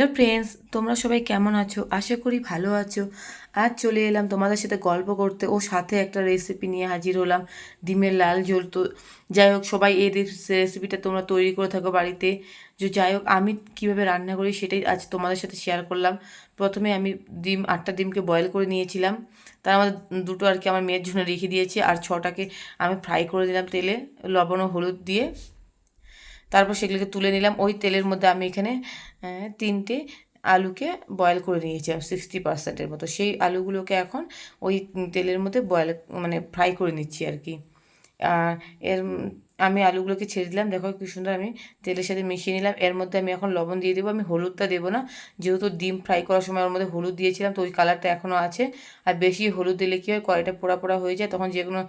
Hello friends, তোমরা সবাই কেমন আছো? আশা করি ভালো আছো। আজ চলে এলাম তোমাদের সাথে গল্প করতে ও সাথে একটা রেসিপি নিয়ে হাজির হলাম, ডিমের লাল ঝোল। তো যাই হোক, সবাই এই রেসিপিটা তোমরা তৈরি করে থাকো বাড়িতে। যে যাই হোক, আমি কীভাবে রান্না করি সেটাই আজ তোমাদের সাথে শেয়ার করলাম। প্রথমে আমি ডিম, আটটা ডিমকে বয়েল করে নিয়েছিলাম। তার মধ্যে দুটো আর কি আমার মেয়ের জন্য রেখে দিয়েছি। আর ছটাকে আমি ফ্রাই করে দিলাম তেলে, লবণ ও হলুদ দিয়ে। তারপর সেগুলোকে তুলে নিলাম। ওই তেলের মধ্যে আমি এখানে তিনটে আলুকে বয়েল করে নিয়েছিলাম সিক্সটি পার্সেন্টের মতো। সেই আলুগুলোকে এখন ওই তেলের মধ্যে বয়েল মানে ফ্রাই করে নিচ্ছি আর কি। আর এর আমি আলুগুলোকে ছেড়ে দিলাম। দেখো কি সুন্দর আমি তেলের সাথে মিশিয়ে নিলাম। এর মধ্যে আমি এখন লবণ দিয়ে দেবো। আমি হলুদটা দেবো না। যেহেতু ডিম ফ্রাই করার সময় ওর মধ্যে হলুদ দিয়েছিলাম, তো ওই কালারটা এখনও আছে। আর বেশি হলুদ দিলে কী হয়, কড়াইটা পোড়া পোড়া হয়ে যায়। তখন যে কোনো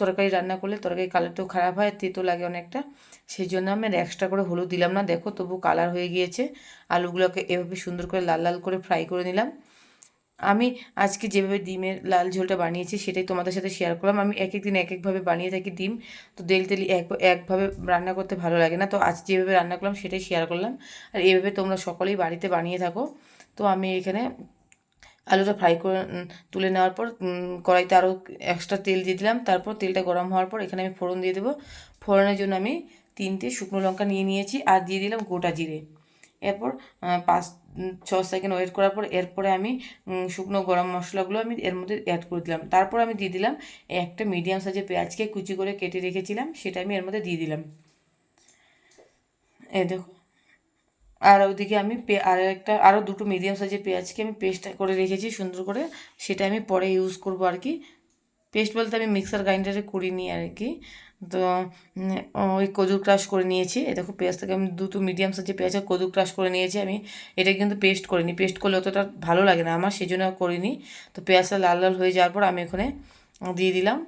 তরকারি রান্না করলে তরকারি কালারটাও খারাপ হয় তেতো লাগে অনেকটা। সেই জন্য আমি আর এক্সট্রা করে হলুদ দিলাম না। দেখো তবু কালার হয়ে গিয়েছে। আলুগুলোকে এভাবে সুন্দর করে লাল লাল করে ফ্রাই করে নিলাম। আমি আজকে যেভাবে ডিমের লাল ঝোলটা বানিয়েছি সেটাই তোমাদের সাথে শেয়ার করলাম। আমি এক এক দিন এক একভাবে বানিয়ে থাকি ডিম, তো তেল তেলি এক, একভাবে রান্না করতে ভালো লাগে না। তো আজ যেভাবে রান্না করলাম সেটাই শেয়ার করলাম। আর এভাবে তোমরা সকলেই বাড়িতে বানিয়ে থাকো। তো আমি এখানে আলুটা ফ্রাই করে তুলে নেওয়ার পর কড়াইতে আরও এক্সট্রা তেল দিয়ে দিলাম। তারপর তেলটা গরম হওয়ার পর এখানে আমি ফোড়ন দিয়ে দেবো। ফোড়নের জন্য আমি তিনটে শুকনো লঙ্কা নিয়ে নিয়েছি। আর দিয়ে দিলাম গোটা জিরে। এরপর পাঁচ ছ সেকেন্ড ওয়েট করার পর এরপরে আমি শুকনো গরম মশলাগুলো আমি এর মধ্যে অ্যাড করে দিলাম। তারপর আমি দিয়ে দিলাম একটা মিডিয়াম সাইজের পেঁয়াজকে কুচি করে কেটে রেখেছিলাম, সেটা আমি এর মধ্যে দিয়ে দিলাম। এ দেখো। আর ওইদিকে আমি আর একটা আরও দুটো মিডিয়াম সাইজের পেঁয়াজকে আমি পেস্ট করে রেখেছি সুন্দর করে, সেটা আমি পরে ইউজ করব আর কি। পেস্ট বলতে আমি মিক্সার গ্রাইন্ডারে করিনি আর কি। তো ওই কদু ক্রাশ করে নিয়েছি। দেখো পেঁয়াজটাকে আমি দুটো মিডিয়াম সাইজের পেঁয়াজ কদু ক্রাশ করে নিয়েছি আমি। এটা কিন্তু পেস্ট করিনি। পেস্ট করলে অতটা ভালো লাগে না আমার সেই জন্য করিনি। তো পেঁয়াজটা লাল লাল হয়ে যাওয়ার পর আমি এখানে দিয়ে দিলাম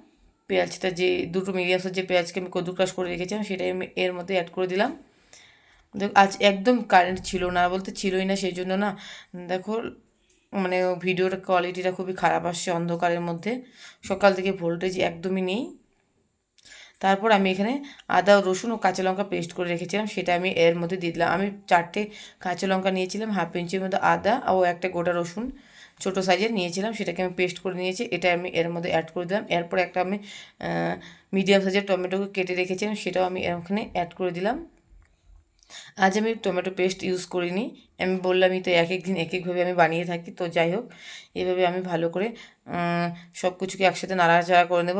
পেঁয়াজটা যে, দুটো মিডিয়াম সাইজের পেঁয়াজকে আমি কদু ক্রাশ করে রেখেছিলাম সেটাই আমি এর মধ্যে অ্যাড করে দিলাম। দেখো, আজ একদম কারেন্ট ছিল না বলতে ছিলই না সেই জন্য না। দেখো মানে ভিডিওর কোয়ালিটিটা খুবই খারাপ আসছে অন্ধকারের মধ্যে। সকাল থেকে ভোল্টেজ একদমই নেই। তারপর আমি এখানে আদা, রসুন ও কাঁচা লঙ্কা পেস্ট করে রেখেছিলাম। সেটা আমি এর মধ্যে দিয়ে দিলাম। আমি চারটে কাঁচা লঙ্কা নিয়েছিলাম হাফ ইঞ্চির মধ্যে আদা ও একটা গোটা রসুন ছোটো সাইজের নিয়েছিলাম। সেটাকে আমি পেস্ট করে নিয়েছি। এটা আমি এর মধ্যে অ্যাড করে দিলাম। এরপর একটা আমি মিডিয়াম সাইজের টমেটোকে কেটে রেখেছিলাম। সেটাও আমি এখানে অ্যাড করে দিলাম। আজ আমি টমেটো পেস্ট ইউজ করিনি। আমি বললামই তো এক এক দিন এক একভাবে আমি বানিয়ে থাকি, তো যাই হোক, এভাবে আমি ভালো করে সব কিছুকে একসাথে নাড়াচাড়া করে নেব।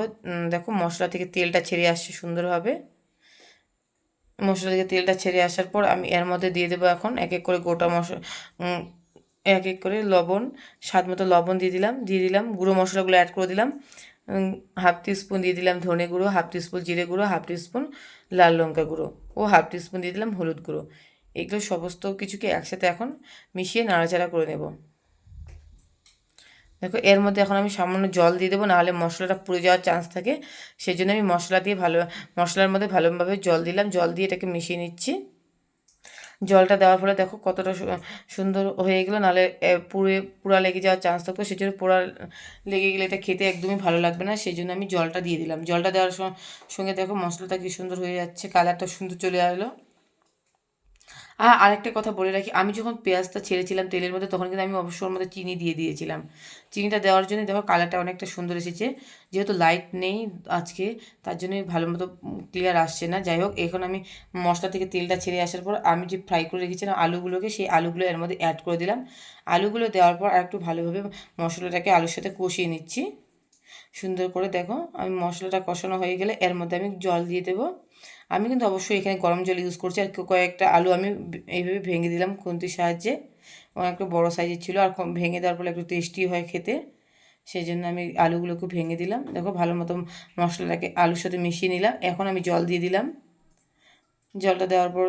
দেখো মশলা থেকে তেলটা ছেড়ে আসছে সুন্দরভাবে। মশলা থেকে তেলটা ছেড়ে আসার পর আমি এর মধ্যে দিয়ে দেবো এখন এক এক করে গোটা মশলা এক এক করে লবণ, স্বাদ মতো লবণ দিয়ে দিলাম দিয়ে দিলাম, গুঁড়ো মশলাগুলো অ্যাড করে দিলাম। হাফ টিস্পুন দিয়ে দিলাম ধনে গুঁড়ো, হাফ টিস্পুন জিরে গুঁড়ো, হাফ টিস্পুন লাল লঙ্কা গুঁড়ো ও হাফ টিস্পুন দিয়ে দিলাম হলুদ গুঁড়ো। এগুলো সমস্ত কিছুকে একসাথে এখন মিশিয়ে নাড়াচাড়া করে নেব। দেখো, এর মধ্যে এখন আমি সামান্য জল দিয়ে দেবো, নাহলে মশলাটা পুড়ে যাওয়ার চান্স থাকে। সেই জন্য আমি মশলা দিয়ে ভালো, মশলার মধ্যে ভালোভাবে জল দিলাম। জল দিয়ে এটাকে মিশিয়ে নিচ্ছি। জলটা দেওয়ার ফলে দেখো কতটা সুন্দর হয়ে গেলো। নাহলে পুড়ে, পোড়া লেগে যাওয়ার চান্স থাকবে সেই জন্য পোড়া লেগে গেলে এটা খেতে একদমই ভালো লাগবে না। সেই জন্য আমি জলটা দিয়ে দিলাম। জলটা দেওয়ার সঙ্গে দেখো মশলাটা কী সুন্দর হয়ে যাচ্ছে কালারটা সুন্দর চলে আসলো। আর আরেকটা কথা বলে রাখি, আমি যখন পেঁয়াজটা ছেড়েছিলাম তেলের মধ্যে, তখন কিন্তু আমি অবশ্যই মধ্যে চিনি দিয়ে দিয়েছিলাম। চিনিটা দেওয়ার জন্য দেখো কালারটা অনেকটা সুন্দর এসেছে। যেহেতু লাইট নেই আজকে, তার জন্য ভালো মতো ক্লিয়ার আসছে না। যাই হোক, এখন আমি মশলা থেকে তেলটা ছেড়ে আসার পর আমি যে ফ্রাই করে রেখেছিলাম আলুগুলোকে, সেই আলুগুলো এর মধ্যে অ্যাড করে দিলাম। আলুগুলো দেওয়ার পর আর একটু ভালোভাবে মশলাটাকে আলুর সাথে কষিয়ে নিচ্ছি। সুন্দর করে দেখো, আমি মশলাটা কষানো হয়ে গেলে এর মধ্যে আমি জল দিয়ে দেবো। আমি কিন্তু অবশ্যই এখানে গরম জল ইউজ করছি। আর কয়েকটা আলু আমি এইভাবে ভেঙে দিলাম খুন্তির সাহায্যে। অনেকটা বড় সাইজের ছিল আর ভেঙে দেওয়ার ফলে একটু টেস্টি হয় খেতে। সেই জন্য আমি আলুগুলোকে ভেঙে দিলাম। দেখো ভালো মতো মশলাটাকে আলুর সাথে মিশিয়ে নিলাম। এখন আমি জল দিয়ে দিলাম। জলটা দেওয়ার পর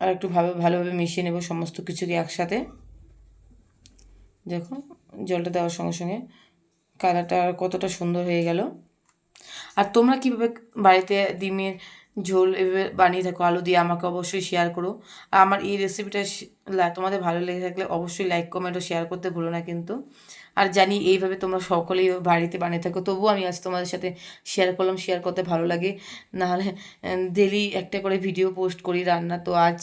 আর একটু ভাবে ভালোভাবে মিশিয়ে নেব সমস্ত কিছুকে একসাথে। দেখো জলটা দেওয়ার সঙ্গে সঙ্গে কালারটা কতটা সুন্দর হয়ে গেল। আর তোমরা কীভাবে বাড়িতে ডিমের ঝোল বানিয়ে থাকো, আলু দিয়ে আমাকে অবশ্যই শেয়ার করো। আর আমার এই রেসিপিটা তোমাদের ভালো লেগে থাকলে অবশ্যই লাইক কমেন্ট ও শেয়ার করতে ভুলো না কিন্তু। আর জানি এইভাবে তোমরা সকলেই বাড়িতে বানিয়ে থাকো, তবুও আমি আজ তোমাদের সাথে শেয়ার করলাম শেয়ার করতে ভালো লাগে। নাহলে ডেলি একটা করে ভিডিও পোস্ট করি রান্না, তো আজ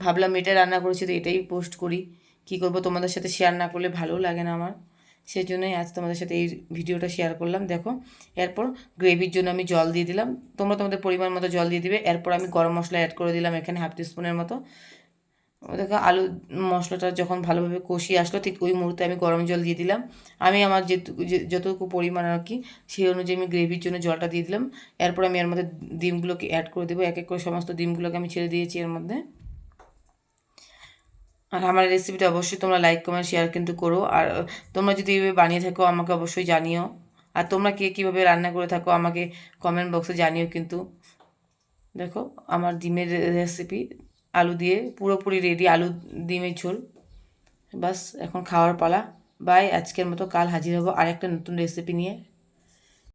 ভাবলাম এটা রান্না করেছি, তো এটাই পোস্ট করি। কী করব তোমাদের সাথে শেয়ার না করলে ভালোও লাগে না আমার। সেই জন্যই আজ তোমাদের সাথে এই ভিডিওটা শেয়ার করলাম, দেখো। এরপর গ্রেভির জন্য আমি জল দিয়ে দিলাম। তোমরা তোমাদের পরিমাণ মতো জল দিয়ে দিবে। এরপর আমি গরম মশলা অ্যাড করে দিলাম এখানে হাফ টিস্পুনের মতো। দেখো, আলু মশলাটা যখন ভালোভাবে কষিয়ে আসলো, ঠিক ওই মুহূর্তে আমি গরম জল দিয়ে দিলাম। আমি আমার যেটুকু যতটুকু পরিমাণ আর কি, সেই অনুযায়ী আমি গ্রেভির জন্য জলটা দিয়ে দিলাম। এরপর আমি এর মধ্যে ডিমগুলোকে অ্যাড করে দেবো। এক এক করে সমস্ত ডিমগুলোকে আমি ছেড়ে দিয়েছি এর মধ্যে। আর আমার রেসিপিটা অবশ্যই তোমরা লাইক কমেন্ট শেয়ার কিন্তু করো। আর তোমরা যদি এভাবে বানিয়ে থাকো, আমাকে অবশ্যই জানিও। আর তোমরা কে কীভাবে রান্না করে থাকো, আমাকে কমেন্ট বক্সে জানিও কিন্তু। দেখো, আমার ডিমের রেসিপি আলু দিয়ে পুরোপুরি রেডি আলু, ডিমের ঝোল। বাস এখন খাওয়ার পালা। বাই আজকের মতো কাল হাজির হব আরেকটা নতুন রেসিপি নিয়ে।